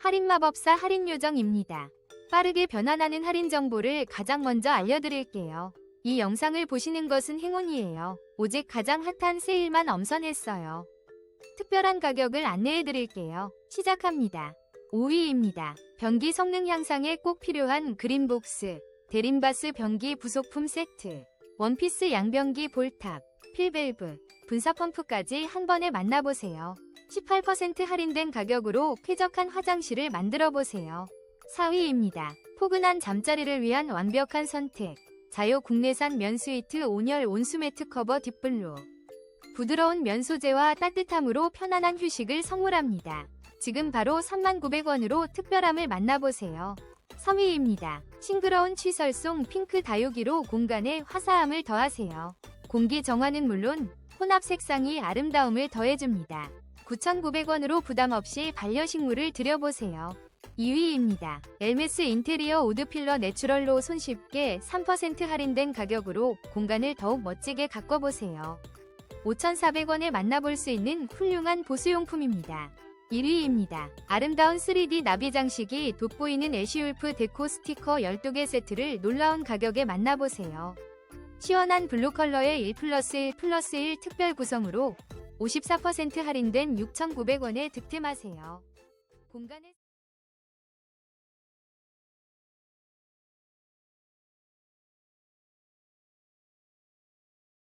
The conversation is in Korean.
할인마법사 할인요정입니다. 빠르게 변환하는 할인 정보를 가장 먼저 알려드릴게요. 이 영상을 보시는 것은 행운이에요. 오직 가장 핫한 세일만 엄선했어요. 특별한 가격을 안내해드릴게요. 시작합니다. 5위입니다. 변기 성능 향상에 꼭 필요한 그린복스, 데림바스 변기 부속품 세트, 원피스 양변기 볼탑, 필밸브, 분사 펌프까지 한 번에 만나보세요. 18% 할인된 가격으로 쾌적한 화장실을 만들어 보세요. 4위입니다. 포근한 잠자리를 위한 완벽한 선택. 자요 국내산 면스위트 온열 온수매트 커버 딥블루. 부드러운 면 소재와 따뜻함으로 편안한 휴식을 선물합니다. 지금 바로 39,900원으로 특별함을 만나보세요. 3위입니다. 싱그러운 취설송 핑크 다육이로 공간에 화사함을 더하세요. 공기 정화는 물론 혼합 색상이 아름다움을 더해줍니다. 9,900원으로 부담 없이 반려식물을 들여보세요. 2위입니다. 엘메스 인테리어 우드필러 내추럴로 손쉽게 3% 할인된 가격으로 공간을 더욱 멋지게 가꿔보세요. 5,400원에 만나볼 수 있는 훌륭한 보수용품입니다. 1위입니다. 아름다운 3D 나비 장식이 돋보이는 애쉬울프 데코 스티커 12개 세트를 놀라운 가격에 만나보세요. 시원한 블루 컬러의 1 플러스 1 플러스 1 특별 구성으로 54% 할인된 6,900원에 득템하세요. 공간을